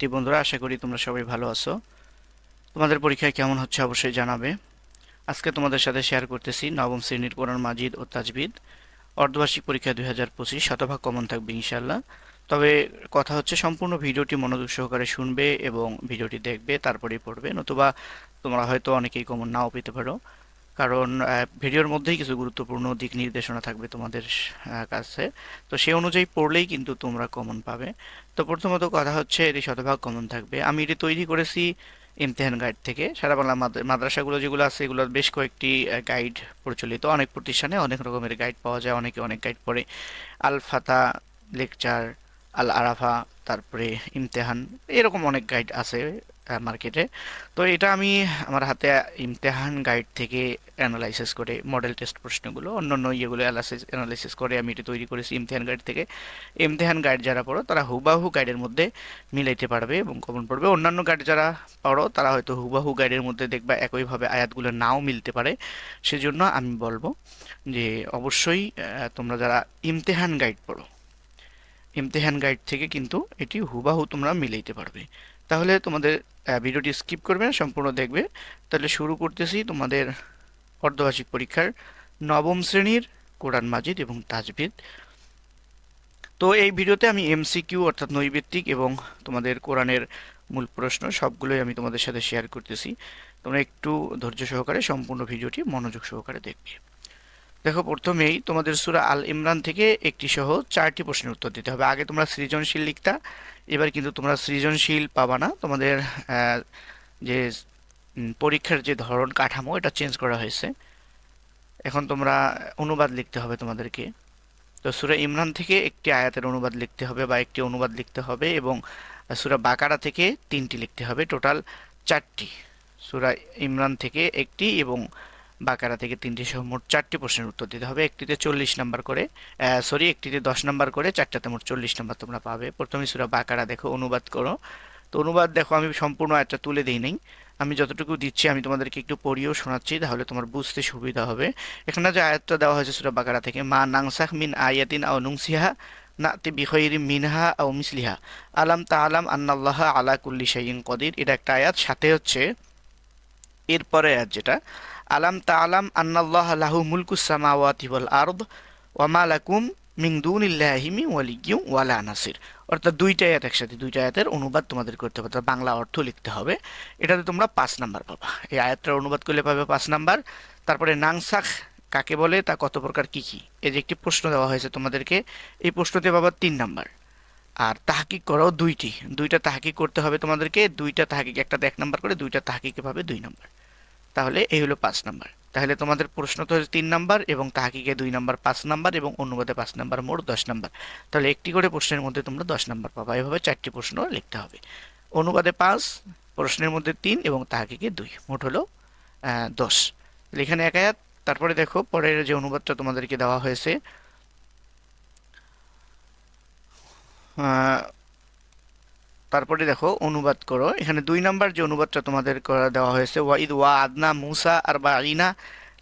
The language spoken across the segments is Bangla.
টি বন্ধুরা, আশা করি তোমরা সবাই ভালো আছো। তোমাদের পরীক্ষায় কেমন হচ্ছে অবশ্যই জানাবে। আজকে তোমাদের সাথে শেয়ার করতেছি নবম শ্রেণির কোরআন মাজিদ ও তাজবিদ। অর্ধবার্ষিক পরীক্ষা দুই হাজার পঁচিশ, শতভাগ কমন থাকবে ইনশাল্লাহ তবে কথা হচ্ছে সম্পূর্ণ ভিডিওটি মনোযোগ সহকারে শুনবে এবং ভিডিওটি দেখবে, তারপরেই পড়বে। নতুবা তোমরা হয়তো অনেকেই কমন নাও পেতে পারো। কারণ ভিডিওর মধ্যেই কিছু গুরুত্বপূর্ণ দিক নির্দেশনা থাকবে তোমাদের কাছে। তো সেই অনুযায়ী পড়লেই কিন্তু তোমরা কমন পাবে। তো প্রথমত কথা হচ্ছে, এটি শতভাগ কমন থাকবে। আমি এটি তৈরি করেছি ইমতেহান গাইড থেকে। সারা বাংলা মাদ্রাসাগুলো যেগুলো আছে, এগুলো বেশ কয়েকটি গাইড প্রচলিত। অনেক প্রতিষ্ঠানে অনেক রকমের গাইড পাওয়া যায়। অনেকে অনেক গাইড পড়ে। আল ফাতা লেকচার আল আরাফা তারপরে ইমতেহান, এরকম অনেক গাইড আছে মার্কেটে তো এটা আমি আমার হাতে ইমতেহান গাইড থেকে অ্যানালাইসিস করে মডেল টেস্ট প্রশ্নগুলো অন্য অন্য ইয়েগুলো অ্যানালাইসিস অ্যানালাইসিস করে আমি এটা তৈরি করেছি ইমতেহান গাইড থেকে। ইমতেহান গাইড যারা পড়ো, তারা হুবাহু গাইডের মধ্যে মিলাইতে পারবে এবং কমন পড়বে। অন্যান্য গাইড যারা পড়ো, তারা হয়তো হুবাহু গাইডের মধ্যে দেখবা একইভাবে আয়াতগুলো নাও মিলতে পারে। সেজন্য আমি বলব যে, অবশ্যই তোমরা যারা ইমতেহান গাইড পড়ো ইমতেহান গাইড থেকে কিন্তু এটি হুবাহু তোমরা মিলাইতে পারবে। তাহলে তোমাদের ভিডিওটি স্কিপ করবে না, সম্পূর্ণ দেখবে। তাহলে শুরু করতেছি তোমাদের অর্ধবার্ষিক পরীক্ষার নবম শ্রেণির কোরআন মাজিদ এবং তাজবিদ। তো এই ভিডিওতে আমি এমসিকিউ অর্থাৎ নৈবেত্তিক এবং তোমাদের কোরআনের মূল প্রশ্ন সবগুলোই আমি তোমাদের সাথে শেয়ার করতেছি। তোমরা একটু ধৈর্য সহকারে সম্পূর্ণ ভিডিওটি মনোযোগ সহকারে দেখবে। দেখো, প্রথমেই তোমাদের সুরা আল ইমরান থেকে একটি সহ চারটি প্রশ্নের উত্তর দিতে হবে। আগে তোমরা সৃজনশীল লিখতা, এবার কিন্তু তোমরা সৃজনশীল পাবা না। তোমাদের যে পরীক্ষার যে ধরন কাঠামো, এটা চেঞ্জ করা হয়েছে। এখন তোমরা অনুবাদ লিখতে হবে তোমাদেরকে। তো সুরা ইমরান থেকে একটি আয়াতের অনুবাদ লিখতে হবে বা একটি অনুবাদ লিখতে হবে এবং সুরা বাকারা থেকে তিনটি লিখতে হবে। টোটাল চারটি। সুরা ইমরান থেকে একটি এবং বাকারা থেকে তিনটি সহ মোট চারটি প্রশ্নের উত্তর দিতে হবে। একটিতে চল্লিশ নাম্বার করে সরি একটিতে দশ নাম্বার করে, চারটাতে মোট চল্লিশ নাম্বার তোমরা পাবে। প্রথমে সূরা বাকারা দেখো, অনুবাদ করো। তো অনুবাদ দেখো, আমি সম্পূর্ণ আয়াতটা তুলে দিই নাই। আমি যতটুকু দিচ্ছি, আমি তোমাদেরকে একটু পড়িয়েও শোনাচ্ছি, তাহলে তোমার বুঝতে সুবিধা হবে। এখানে যে আয়াতটা দেওয়া হয়েছে সূরা বাকারা থেকে, মা নাংসাখ মিন আয়াতিন আও নুংসিহা নাতি বিখৈরি মিনহা আও মিসলিহা। আলাম তা আলাম আন্নাল্লাহ আলা কুল্লি শাইইন কদির। এটা একটা আয়াত, সাথে হচ্ছে এরপরে আয়াত যেটা আলাম তা আলাম আন্নাল্লাহ লাহু মুলকুস সামাওয়াতি ওয়াল আরদ ওয়া মা লাকুম মিন দুনিল্লাহি ওয়ালা নাসির। অর্থাৎ দুইটা আয়াত একসাথে, দুইটা আয়াতের অনুবাদ তোমাদের করতে হবে। বাংলা অর্থ লিখতে হবে। এটাতে তোমরা পাঁচ নাম্বার পাবা। এই আয়াতটার অনুবাদ করলে পাবে পাঁচ নাম্বার। তারপরে নাংসাখ কাকে বলে, তা কত প্রকার, কী কী? এই যে একটি প্রশ্ন দেওয়া হয়েছে তোমাদেরকে, এই প্রশ্নতে পাবা তিন নাম্বার। আর তাহাকিক করাও দুইটি। দুইটা তাহাকিক করতে হবে তোমাদেরকে, দুইটা তাহাকিক, একটা এক নাম্বার করে, দুইটা তাহাকিকে পাবে দুই নাম্বার। তাহলে এই হলো পাঁচ নাম্বার। তাহলে তোমাদের প্রশ্ন তো তিন নাম্বার এবং তাহাকিকে দুই নাম্বার, পাঁচ নাম্বার এবং অনুবাদে পাঁচ নাম্বার, মোট দশ নাম্বার। তাহলে একটি করে প্রশ্নের মধ্যে তোমরা দশ নাম্বার পাবা। এভাবে চারটি প্রশ্ন লিখতে হবে। অনুবাদে পাঁচ, প্রশ্নের মধ্যে তিন এবং তাহাকিকে দুই। মোট হলো দশ। এখানে এক আয়াত। তারপরে দেখো, পরের যে অনুবাদটা তোমাদেরকে দেওয়া হয়েছে তারপরে দেখো, অনুবাদ করো। এখানে দুই নাম্বার যে অনুবাদটা তোমাদের করা দেওয়া হয়েছে ওয়াইদ ওয়া আদনা মুসা আর বা আইনা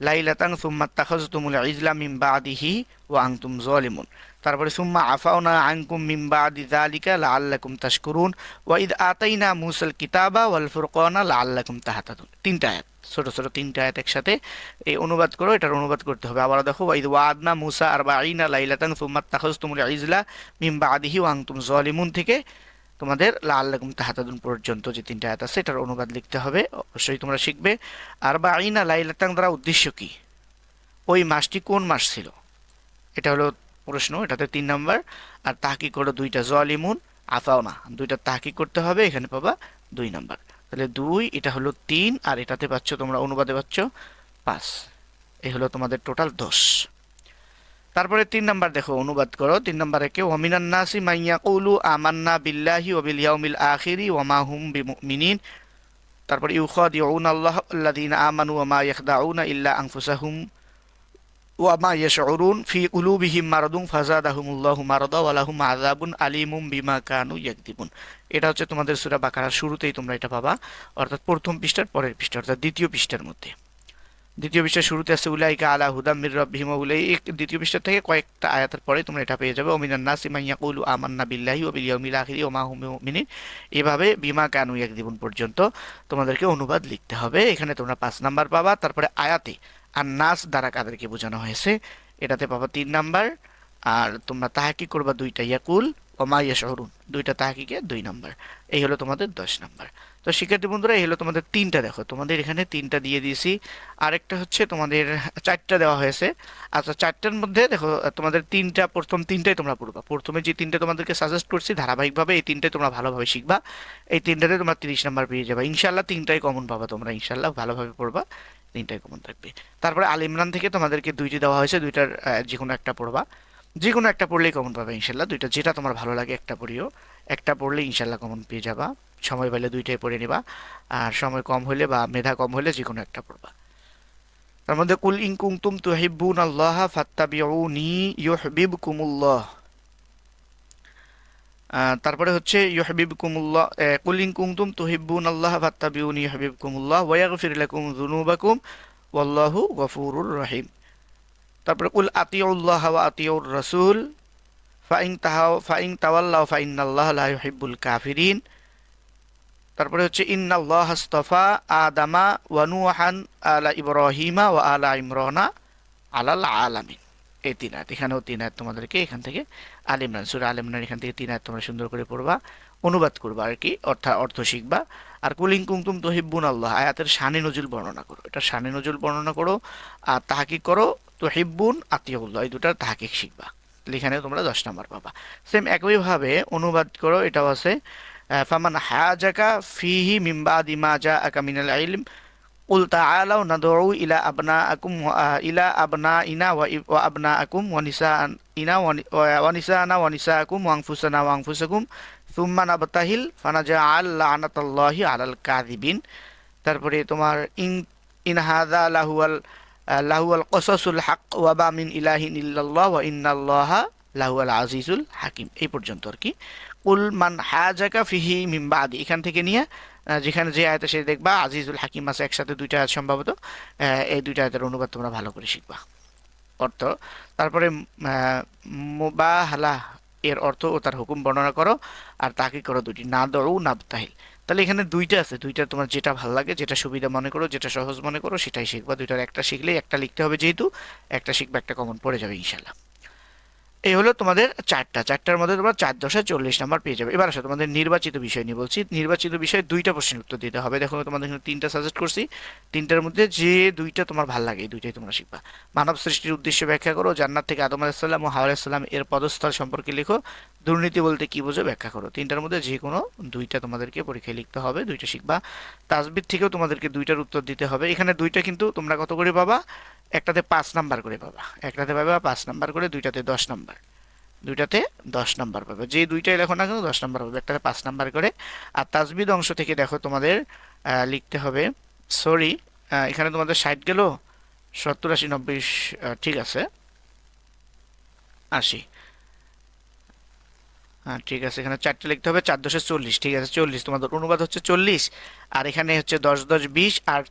লাইলাতাং সুম্মা তাখাজতুমুল ইজলা মিন বাদিহি ওয়া আনতুম যালিমুন। তারপরে, সুম্মা আফাউনা আনকুম মিন বাদি যালিকা লাআল্লাকুম তাশকুরুন। ওয়া ইদ আতাইনা মুসাল কিতাবা ওয়াল ফুরকানা লাআল্লাকুম তাহতাদুন। তিনটা আয়াত, ছোট ছোট তিনটা আয়াত একসাথে এই অনুবাদ করো, এটার অনুবাদ করতে হবে। আবার দেখো ওয়াইদ ওয়া আদনা মুসা আর বা আইনা লাইলাতাং সুম্মা তাখাজতুমুল ইজলা মিন বাদিহি ওয়া আনতুম যালিমুন থেকে তোমাদের লাল লাগুম তাহাতাদুন পর্যন্ত যে তিনটা আয়াত আছে, এটার অনুবাদ লিখতে হবে। অবশ্যই তোমরা শিখবে। আর বা আইনা লাইলাতাং দ্বারা উদ্দেশ্য কি? ওই মাসটি কোন মাস ছিল? এটা হলো প্রশ্ন, এটাতে তিন নাম্বার। আর তাহাকি করল দুইটা জলিমুন আফাও না দুইটা তাহাকি করতে হবে, এখানে পাবা দুই নাম্বার। তাহলে দুই, এটা হলো তিন, আর এটাতে পাচ্ছ তোমরা অনুবাদে পাচ্ছ পাঁচ। এই হলো তোমাদের টোটাল দশ। তারপরে তিন নাম্বার দেখো, অনুবাদ করো। তিন নাম্বারে কে? ওয়ামিনান নাসি মাইয়া কৌলু আমান্না বিল্লাহি ওবিল ইয়াউমিল আখিরি ওয়ামা হুম বিমুমিনিন। তারপরে ইউখাদিউন আল্লাহ আল্লাযীনা আমানু ওয়ামা ইয়াখদাউনা ইল্লা আনফুসাহুম ওয়ামা ইয়াশউরুন। ফি কুলুবিহিম মারাদুন ফাজাদাহুমুল্লাহু মারাদা ওয়া লাহুম আযাবুন আলীমুম বিমা কানু ইয়াকদিবুন। এটা হচ্ছে তোমাদের সূরা বাকারার শুরুতেই তোমরা এটা পাবা। অর্থাৎ প্রথম পৃষ্ঠার পরের পৃষ্ঠা, অর্থাৎ দ্বিতীয় পৃষ্ঠার মধ্যে। দ্বিতীয় পৃষ্ঠার শুরুতে আছে, উলাইকা আলা হুদাম মির রব্বিহিম উলাই দ্বিতীয় পৃষ্ঠা থেকে কয়েকটা আয়াতের পরে তোমরা এটা পেয়ে যাবে। ওমিনান নাসি মান ইয়াকুলু আমান্না বিল্লাহি ওয়া বিল ইয়াউমিল আখিরি ওয়া মা হুম বিমুমিনিন এভাবে বিমা কানু ইয়াকদিবুন পর্যন্ত তোমাদেরকে অনুবাদ লিখতে হবে। এখানে তোমরা পাঁচ নাম্বার পাবা, তারপরে আয়াতে আর নাস দ্বারা কাদেরকে বোঝানো হয়েছে, এটাতে পাবা তিন নাম্বার, আর তোমরা তাহা তাহাকি করবা? দুইটা ইয়াকুল ও মা ইয়াশহুরুন দুইটা তাহাকিকে দুই নাম্বার। এই হলো তোমাদের দশ নাম্বার। তো শিক্ষার্থী বন্ধুরা, এই হলো তোমাদের তিনটা দেখো। তোমাদের এখানে তিনটা দিয়ে দিয়েছি। আরেকটা হচ্ছে তোমাদের চারটা দেওয়া হয়েছে। আচ্ছা চারটার মধ্যে দেখো, তোমাদের তিনটা, প্রথম তিনটাই তোমরা পড়বা। প্রথমে যে তিনটে তোমাদেরকে সাজেস্ট করছি, ধারাবাহিকভাবে এই তিনটাই তোমরা ভালোভাবে শিখবা। এই তিনটাতে তোমরা তিরিশ নাম্বার পেয়ে যাবে। ইনশাল্লাহ তিনটাই কমন পাবা তোমরা। ইনশাল্লাহ ভালোভাবে পড়বা, তিনটাই কমন থাকবে। তারপরে আল ইমরান থেকে তোমাদেরকে দুইটি দেওয়া হয়েছে। দুইটার যে কোনো একটা পড়বা। যে কোনো একটা পড়লেই কমন পাবে ইনশাল্লাহ। দুইটা যেটা তোমার ভালো লাগে একটা পড়িও। একটা পড়লে ইনশাল্লাহ কমন পেয়ে যাবা। সময় পেলে দুইটাই পড়ে নিবা। আর সময় কম হলে বা মেধা কম হলে যে কোনো একটা পড়বা। তার মধ্যে কুল ইন কুনতুম তুহিব্বুন আল্লাহ ফাত্তাবিউনি ইউহিব্বুকুমুল্লাহ। আহ, তারপরে হচ্ছে ইউহিব্বুকুমুল্লাহ আহ, কুল ইন কুনতুম তুহিব্বুন আল্লাহ ফাত্তাবিউনি ইউহিব্বুকুমুল্লাহ ওয়া ইয়াগফির লাকুম যুনুবাকুম ওয়াল্লাহু গফুরুর রহিম। তারপরে উল আতিউল্লাহ আতিউর রাসূল, ফাইন তাহাও ফাইন তাওয়াল্লাহ ফাইন্নাল্লাহ লা ইউহিব্বুল কাফিরিন। তারপরে হচ্ছে ইন্নাল্লাহ আস্তাফা আদামা ওয়া নুহান আলা ইব্রাহিমা ওয়া আলা ইমরানা আলাল আলামিন। এই তিন আয়াত, এখানেও তিন আয়াত তোমাদেরকে এখান থেকে আল ইমরান, সুরা আল ইমরান এখান থেকে তিন আয়াত তোমরা সুন্দর করে পড়বা, অনুবাদ করবা আর কি অর্থাৎ অর্থ শিখবা। আর কুলিং কুমতুম তহিব্বুন আল্লাহ আয়াতের শানে নজুল বর্ণনা করো এটা শানে নজুল বর্ণনা করো আর তাহাকিক করো তহিব্বুন আতিয়াউল্লাহ এই দুটার তাহাকিক শিখবা এখানে তোমরা দশ নাম্বার পাবা সেম একইভাবে অনুবাদ করো এটাও আছে আহ, ফামান হাজাকা ফিহি মিম্বাদি মা জা আকা মিনাল ইলম قل تعالوا ندعو إلى أبنائكم و- آه، إلى أبنائنا وإ- وأبنائكم ونسائنا ون- و- ونساءنا ونساءكم وأنفسنا وأنفسكم ثم نبتهل فنجعل لعنة الله على الكاذبين তারপরে তোমার ইন ইন হাদা লাহুয়াল আহ, লাহুয়াল কসাসুল হক, ওয়াবা মিন ইলাহিন ইল্লাল্লাহ ওয়া ইন্নাল্লাহা লাহুয়াল আজিজুল হাকিম। এই পর্যন্ত আর কি। কুল মান হাজাকা ফিহি মিন বাদি। এখান থেকে নিয়ে যেখানে যে আয়াতে সে দেখবা আজিজুল হাকিম আছে একসাথে দুইটা আয়াত সম্ভবত। এই দুইটা আয়াতের অনুবাদ তোমরা ভালো করে শিখবা। অর্থ, তারপরে মোবাহালা, এর অর্থ ও তার হুকুম বর্ণনা করো, আর তাকে করো দুটি না দরও না তাহিল তাহলে এখানে দুইটা আছে। দুইটা তোমার যেটা ভালো লাগে, যেটা সুবিধা মনে করো, যেটা সহজ মনে করো, সেটাই শিখবা। দুইটার একটা শিখলেই একটা লিখতে হবে যেহেতু, একটা শিখবা, একটা কমন পড়ে যাবে ইনশাল্লাহ। এই হলো তোমাদের চারটা। চারটার মধ্যে তোমরা চার দশা চল্লিশ নাম্বার পেয়ে যাবে। এবার আসো, তোমাদের নির্বাচিত বিষয় নিয়ে বলছি। নির্বাচিত বিষয়ে দুইটা প্রশ্নের উত্তর দিতে হবে। দেখো, তোমাদের এখানে তিনটা সাজেস্ট করছি। তিনটার মধ্যে যে দুইটা তোমার ভালো লাগে, এই দুইটাই তোমরা শিখবা। মানব সৃষ্টির উদ্দেশ্য ব্যাখ্যা করো। জান্নাত থেকে আদম আলাহিসাল্লাম ও হাওয়া আলাহিসাল্লাম এর পদস্থল সম্পর্কে লেখো। দুর্নীতি বলতে কি বোঝো? ব্যাখ্যা করো। তিনটার মধ্যে যে কোনো দুইটা তোমাদেরকে পরীক্ষায় লিখতে হবে, দুইটা শিখবা। তাজবিদ থেকেও তোমাদেরকে দুইটার উত্তর দিতে হবে। এখানে দুইটা কিন্তু তোমরা কত করে পাবা? একটাতে পাঁচ নাম্বার করে পাবা। একটাতে পাবা পাঁচ নাম্বার করে, দুইটাতে দশ নাম্বার। দুইটাতে দশ নাম্বার পাবে। যে দুইটাই লেখো না কেন, দশ নাম্বার পাবে। একটাতে পাঁচ নাম্বার করে। আর তাজবিদ অংশ থেকে দেখো তোমাদের লিখতে হবে সরি এখানে তোমাদের ষাট গেল, সত্তর, আশি, নব্বই ঠিক আছে। আশি। হ্যাঁ ঠিক আছে, এখানে চারটে লিখতে হবে, চার দশে চল্লিশ, ঠিক আছে, চল্লিশ। তোমাদের অনুবাদ হচ্ছে চল্লিশ, আর এখানে হচ্ছে দশ দশ, বিশ, আর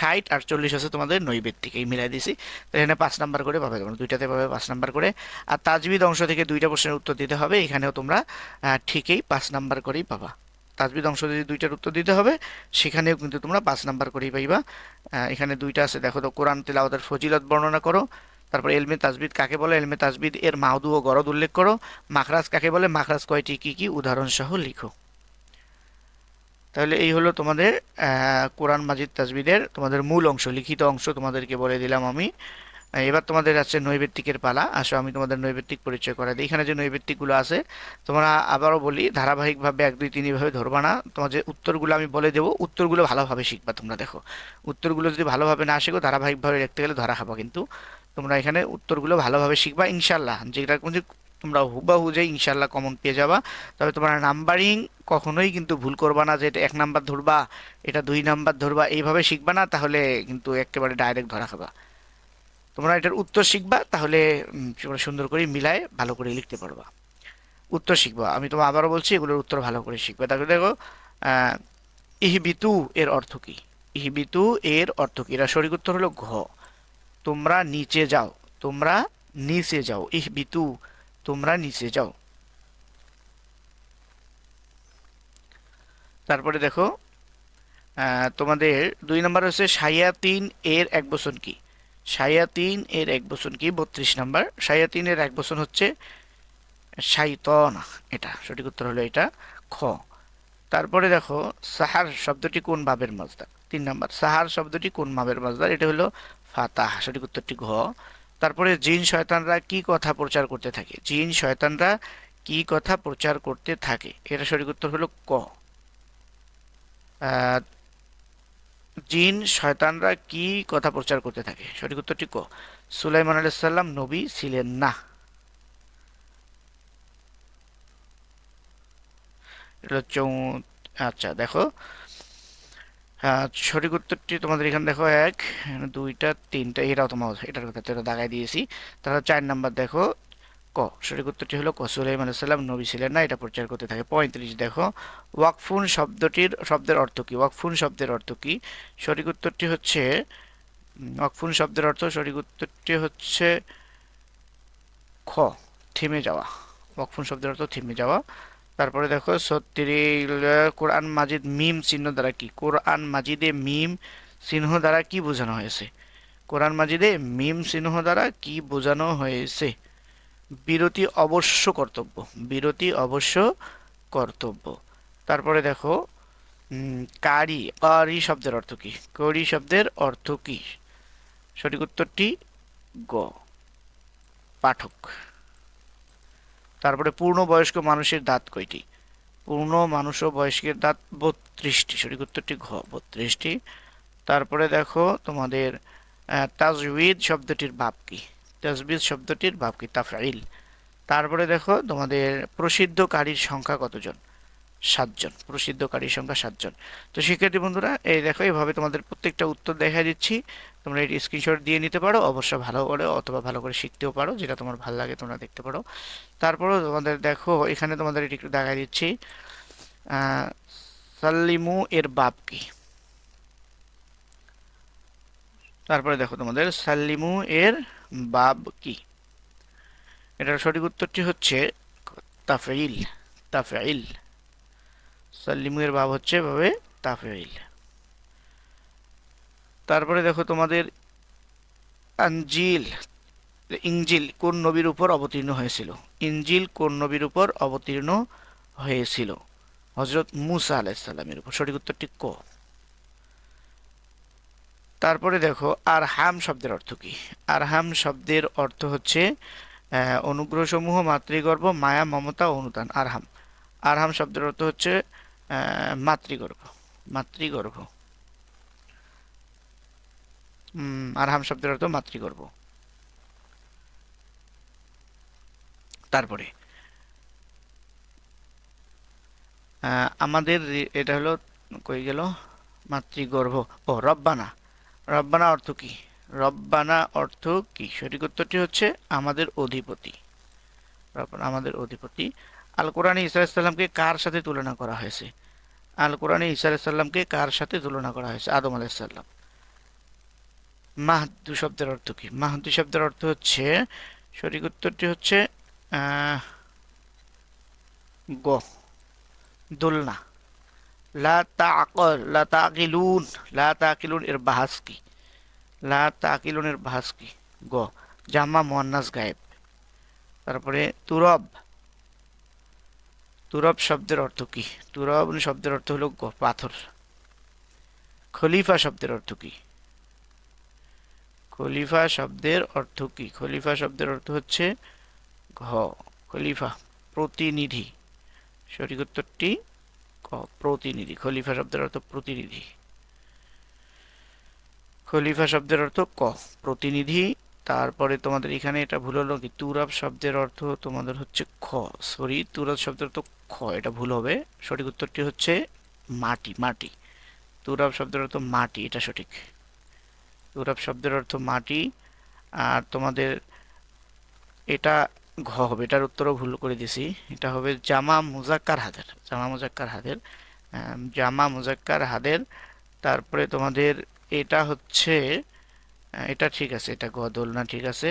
ষাট আর চল্লিশ হচ্ছে তোমাদের নৈবেদ্যিক এই মিলাই দিছি। তো এখানে পাঁচ নাম্বার করে পাবে তোমরা দুইটাতে পাবে পাঁচ নাম্বার করে। আর তাজবিদ অংশ থেকে দুইটা প্রশ্নের উত্তর দিতে হবে, এখানেও তোমরা ঠিকই পাঁচ নাম্বার করেই পাবা। তাজবিদ অংশ যদি দুইটার উত্তর দিতে হবে, সেখানেও কিন্তু তোমরা পাঁচ নাম্বার করেই পাইবা। এখানে দুইটা আছে, দেখো তো, কোরআন তেলাওয়াতের ফজিলত বর্ণনা করো, তারপর এলমে তাজবিদ কাকে বলে? এলমে তাজবিদ এর মাহদু ও গরদ উল্লেখ করো। মাখরাজ কাকে বলে? মাখরাজ কয়টি? কি কি? উদাহরণ সহ লিখো। তাহলে এই হলো তোমাদের কোরআন মাজিদ তাজবিদের তোমাদের মূল অংশ, লিখিত অংশ তোমাদেরকে বলে দিলাম আমি। এবার তোমাদের আছে নৈবেত্তিকের পালা। আসো, আমি তোমাদের নৈবেত্তিক পরিচয় করে দিই। এখানে যে নৈবেত্তিকগুলো আছে, তোমরা আবারও বলি, ধারাবাহিকভাবে এক, দুই, তিন ভাবে ধরবা না। তোমার যে উত্তরগুলো আমি বলে দেবো, উত্তরগুলো ভালোভাবে শিখবা তোমরা, দেখো। উত্তরগুলো যদি ভালোভাবে না শেখো, ধারাবাহিকভাবে দেখতে গেলে ধরা খাবা। কিন্তু তোমরা এখানে উত্তরগুলো ভালোভাবে শিখবা ইনশাল্লাহ যেটা তোমরা হুবাহু যে ইনশাল্লাহ কমন পেয়ে যাবা। তবে তোমরা নাম্বারিং কখনোই কিন্তু ভুল করবা না যে এটা এক নাম্বার ধরবা, এটা দুই নাম্বার ধরবা, এইভাবে শিখবা না, তাহলে কিন্তু একেবারে ডাইরেক্ট ধরা খাবা। তোমরা এটার উত্তর শিখবা, তাহলে তোমরা সুন্দর করে মিলায়, ভালো করে লিখতে পারবা। উত্তর শিখবা। আমি তোমার আবারও বলছি, এগুলোর উত্তর ভালো করে শিখবা। তাহলে দেখো ইহবিতু এর অর্থ কি? ইহবিতু এর অর্থ কি? এরা সঠিক উত্তর হলো ঘ। তোমরা নিচে যাও, তোমরা নিচে যাও। ইহবিতু তোমরা নিচে যাও। তারপরে দেখো তোমাদের দুই নম্বর হচ্ছে সায়াতিন এর এক বচন কি? সায়াতিন এর এক বচন কি? বত্রিশ নম্বর। সায়াতিন এর এক বচন হচ্ছে সাইতন এটা সঠিক উত্তর হলো এটা খ। তারপরে দেখো, সাহার শব্দটি কোন ভাবের মাজদার? তিন নম্বর, সাহার শব্দটি কোন ভাবের মাজদার? এটা হলো ফাতাহ। সঠিক উত্তরটি ঘ। তারপরে জিন শয়তানরা কি কথা প্রচার করতে থাকে? জিন শয়তানরা কি কথা প্রচার করতে থাকে? এটা সঠিক উত্তর হলো ক। জিন শয়তানরা কি কথা প্রচার করতে থাকে? সঠিক উত্তরটি ক। সুলাইমান আলাইসাল্লাম নবী ছিলেন না। চৌ আচ্ছা দেখো। সঠিক উত্তরটি তোমাদের এখানে দেখো এক দুইটা, তিনটা, এটাও তোমার এটার কথা তো দাগাই দিয়েছি। তাহলে চার নাম্বার দেখো, ক, সঠিক উত্তরটি হলো ক, সুলাইমান আলাইসাল্লাম নবী ছিলেন না, এটা প্রচার করতে থাকে। পঁয়ত্রিশ দেখো, ওয়াকফুন শব্দটির, শব্দের অর্থ কি? ওয়াকফুন শব্দের অর্থ কী? সঠিক উত্তরটি হচ্ছে ওয়াকফুন শব্দের অর্থ সঠিক উত্তরটি হচ্ছে, খ, থেমে যাওয়া। ওয়াকফুন শব্দের অর্থ থেমে যাওয়া। তারপরে দেখো সত্তির কোরআন মাজিদ মিম চিহ্ন দ্বারা কি? কোরআন মাজিদে মিম চিহ্ন দ্বারা কি বোঝানো হয়েছে? কোরআন মাজিদে মিম চিহ্ন দ্বারা কি বোঝানো হয়েছে? বিরতি অবশ্য কর্তব্য, বিরতি অবশ্য কর্তব্য। তারপরে দেখো কারি কারি শব্দের অর্থ কি? করি শব্দের অর্থ কি? সঠিক উত্তরটি গ, পাঠক। তারপরে পূর্ণ বয়স্ক মানুষের দাঁত কয়টি? পূর্ণ মানুষ ও বয়স্কের দাঁত বত্রিশটি, সঠিক উত্তরটি ঘ, বত্রিশটি। তারপরে দেখো তোমাদের তাজবিদ শব্দটির বাপ কি? তাজবিদ শব্দটির বাপ কি? তাফাইল। তারপরে দেখো তোমাদের প্রসিদ্ধ কারীর সংখ্যা কতজন? সাতজন প্রসিদ্ধকারীর সংখ্যা সাতজন। তো শিক্ষার্থী বন্ধুরা, এই দেখো এইভাবে তোমাদের প্রত্যেকটা উত্তর দেখা দিচ্ছি। তোমরা এটি স্ক্রিনশট দিয়ে নিতে পারো, অবশ্য ভালো করে, অথবা ভালো করে শিখতেও পারো, যেটা তোমার ভালো লাগে, তোমরা দেখতে পারো। তারপরেও তোমাদের দেখো, এখানে তোমাদের এটি একটু দেখা দিচ্ছি। সাল্লিমু এর বাপ কি? তারপরে দেখো তোমাদের, সাল্লিমু এর বাব কি? এটার সঠিক উত্তরটি হচ্ছে তাফাইল তাফাইল সাল্লিমু বাব হচ্ছে ভাবে তাফাইল তারপরে দেখো তোমাদের আঞ্জিল ইঞ্জিল কোন নবীর উপর অবতীর্ণ হয়েছিল? ইঞ্জিল কোন নবীর উপর অবতীর্ণ হয়েছিল? হজরত মুসা আলাইসাল্লামের উপর। সঠিক উত্তরটি ক? তারপরে দেখো আর হাম শব্দের অর্থ কি? আর হাম শব্দের অর্থ হচ্ছে অনুগ্রহসমূহ, মাতৃগর্ভ, মায়া, মমতা অনুদান। আরহাম। আরহাম শব্দের অর্থ হচ্ছে মাতৃগর্ভ মাতৃগর্ভ। আরহাম শব্দের অর্থ মাতৃগর্ভ। তারপরে আমাদের এটা হলো কই গেল? মাতৃগর্ভ। ও, রব্বানা। রব্বানা অর্থ কি? রব্বানা অর্থ কি? সঠিক উত্তরটি হচ্ছে আমাদের অধিপতি। আমাদের অধিপতি। আল কোরআনে ঈসা আলাইসাল্লামকে কার সাথে তুলনা করা হয়েছে? আল কোরআনে ঈসা আলাইসাল্লামকে কার সাথে তুলনা করা হয়েছে? আদম আলাইসাল্লাম মাহদু শব্দের অর্থ কি? মাহদু শব্দের অর্থ হচ্ছে, সঠিক উত্তরটি হচ্ছে গ। দোলনা। লা এর বাহাস কি? লা বাহাস কি? গ। জামা মুয়ান্নাস গায়েব। তারপরে তুরব। তুরব শব্দের অর্থ কি? তুরব শব্দের অর্থ হলো পাথর। খলিফা শব্দের অর্থ কি? খলিফা শব্দের অর্থ কি? খলিফা শব্দের অর্থ হচ্ছে ঘ। খলিফা, প্রতিনিধি। সঠিক উত্তরটি ক, প্রতিনিধি। খলিফা শব্দের অর্থ প্রতিনিধি। খলিফা শব্দের অর্থ ক, প্রতিনিধি। তারপরে তোমাদের এখানে এটা ভুল হলো কি? তুরাব শব্দের অর্থ তোমাদের হচ্ছে খ। সরি তুরাব শব্দের অর্থ খ, এটা ভুল হবে। সঠিক উত্তরটি হচ্ছে মাটি মাটি। তুরাব শব্দের অর্থ মাটি, এটা সঠিক। তুরাব শব্দের অর্থ মাটি, আর তোমাদের এটা ঘ হবে। এটার উত্তরও ভুল করে দিছি। এটা হবে জামা মুজাক্কার হাদের জামা মুজাক্কার হাদের জামা মুজাক্কার হাদের তারপরে তোমাদের এটা হচ্ছে এটা ঠিক আছে, এটা গদল না ঠিক আছে।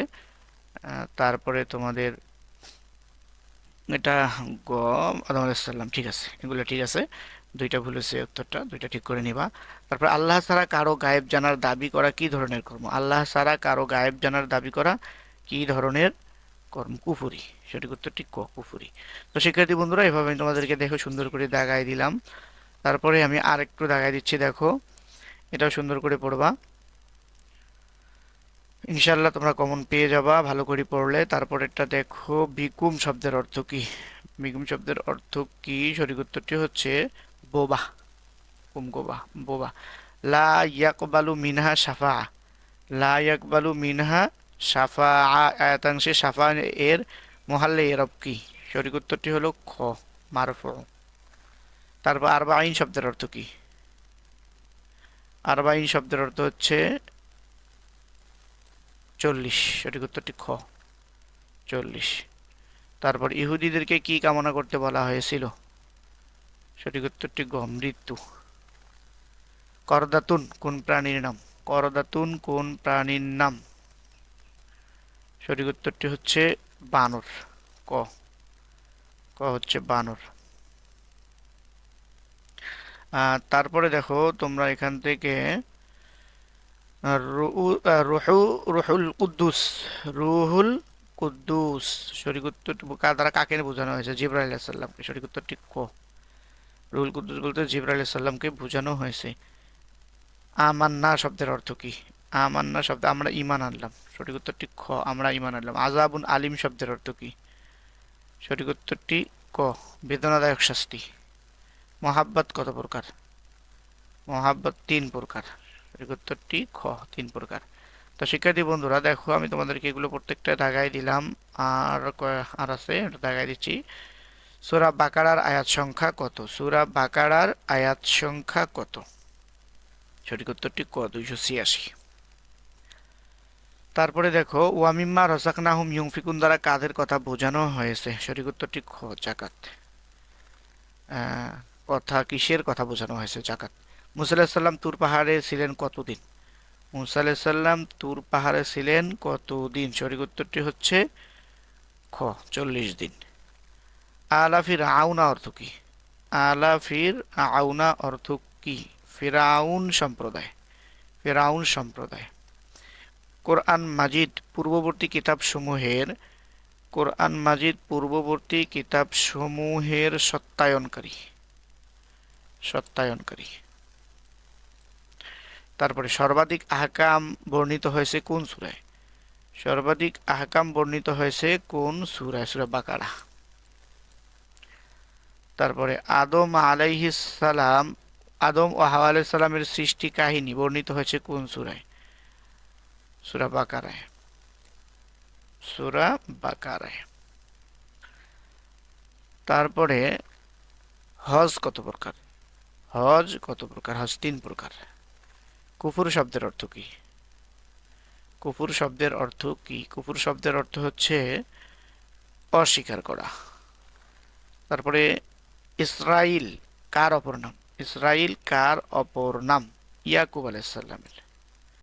তারপরে তোমাদের এটা গ, আদম আলাইসাল্লাম ঠিক আছে। এগুলো ঠিক আছে। দুইটা ভুল হয়েছে উত্তরটা, দুইটা ঠিক করে নিবা। তারপর আল্লাহ ছাড়া কারও গায়েব জানার দাবি করা কি ধরনের কর্ম? আল্লাহ ছাড়া কারও গায়েব জানার দাবি করা কি ধরনের কর্ম? কুফুরি। সঠিক উত্তরটি ক, কুফুরি। তো শিক্ষার্থী বন্ধুরা, এভাবে আমি তোমাদেরকে দেখো, সুন্দর করে দাগাই দিলাম। তারপরে আমি আর একটু দাগাই দিচ্ছি, দেখো। এটাও সুন্দর করে পড়বা। ইনশাল্লাহ তোমরা কমন পেয়ে যাবা, ভালো করে পড়লে। তারপর এটা দেখো, বিকুম শব্দের অর্থ কি? বিকুম শব্দের অর্থ কি? সঠিক উত্তরটি হচ্ছে বোবা। কুম গোবা বোবা। লা ইয়াকবালু মিনহা সাফা লা ইয়াকবালু মিনহা সাফা আয়াতাংশে সাফা এর মোহাল্লে এরব কি? সঠিক উত্তরটি হলো খ, মারফ। তারপর আরবা আইন শব্দের অর্থ কি? আরবা আইন শব্দের অর্থ হচ্ছে চল্লিশ, সঠিক উত্তরটি খ। চল্লিশ। তারপর ইহুদিদেরকে কি কামনা করতে বলা হয়েছিল? সঠিক উত্তরটি গ, মৃত্যু। করদাতুন, কোন প্রাণীর নাম? করদাতুন, কোন প্রাণীর নাম? সঠিক উত্তরটি হচ্ছে বানর। ক। ক হচ্ছে বানর। তারপরে দেখো তোমরা এখান থেকে কুদ্দুস কুদ্দুস। কাকে ক? কুদ্দুস বলতে বোঝানো হয়েছে। আমান্না শব্দের অর্থ কি? আমান্না শব্দ, আমরা ইমান আনলাম। সঠিক উত্তরটি খ, আমরা ইমান আনলাম। আযাবুন আলিম শব্দের অর্থ কি? সঠিক উত্তরটি ক, বেদনাদায়ক শাস্তি। মহাব্বত কত প্রকার? মহাব্বত তিন প্রকার। সঠিক উত্তরটি খ, তিন প্রকার। তো শিক্ষার্থী বন্ধুরা, দেখো, আমি তোমাদেরকে এগুলো প্রত্যেকটা দাগাই দিলাম। আর আর আছে দাগাই দিচ্ছি। সূরা বাকারার আয়াত সংখ্যা কত? সুরা বাকারার আয়াত সংখ্যা কত? সঠিক উত্তরটি ক, দুইশো ছিয়াশি। তারপরে দেখো ওয়ামিম্মা রসাকনাহুম ইউংফিকুন দ্বারা কাদের কথা বোঝানো হয়েছে? সঠিক উত্তরটি খ, জাকাত। কথা কিসের কথা বোঝানো হয়েছে? জাকাত। মুসা আলাহিস সাল্লাম তুর পাহাড়ে ছিলেন কতদিন? মুসা আলাহিস সাল্লাম তুর পাহাড়ে ছিলেন কতদিন? সঠিক উত্তরটি হচ্ছে খ, চল্লিশ দিন। আলাফির আউনা অর্থ কি? আলাফির আউনা অর্থ কি? ফেরাউন সম্প্রদায়। ফেরাউন সম্প্রদায়। কোরআন মাজিদ পূর্ববর্তী কিতাব সমূহের কোরআন মাজিদ পূর্ববর্তী কিতাব সমূহের সত্যায়নকারী। সত্যায়নকারী। তারপরে সর্বাধিক আহকাম বর্ণিত হয়েছে কোন সুরায়? সর্বাধিক আহকাম বর্ণিত হয়েছে কোন সুরায়? সূরা বাকারা। তারপরে আদম সালাম, আদম ও হাওয়া আলাইহিস সালামের সৃষ্টি কাহিনী বর্ণিত হয়েছে কোন সুরায়? সূরা বাকারায়। সূরা বাকারায়। তারপরে হজ কত প্রকার? হজ কত প্রকার? হজ তিন প্রকার। কুফুর শব্দের অর্থ কি? কুফুর শব্দের অর্থ কি? কুফুর শব্দের অর্থ হচ্ছে অস্বীকার করা। তারপরে ইসরাইল কার অপর নাম? ইসরাইল কার অপর নাম? ইয়াকুব আলাইসাল্লামের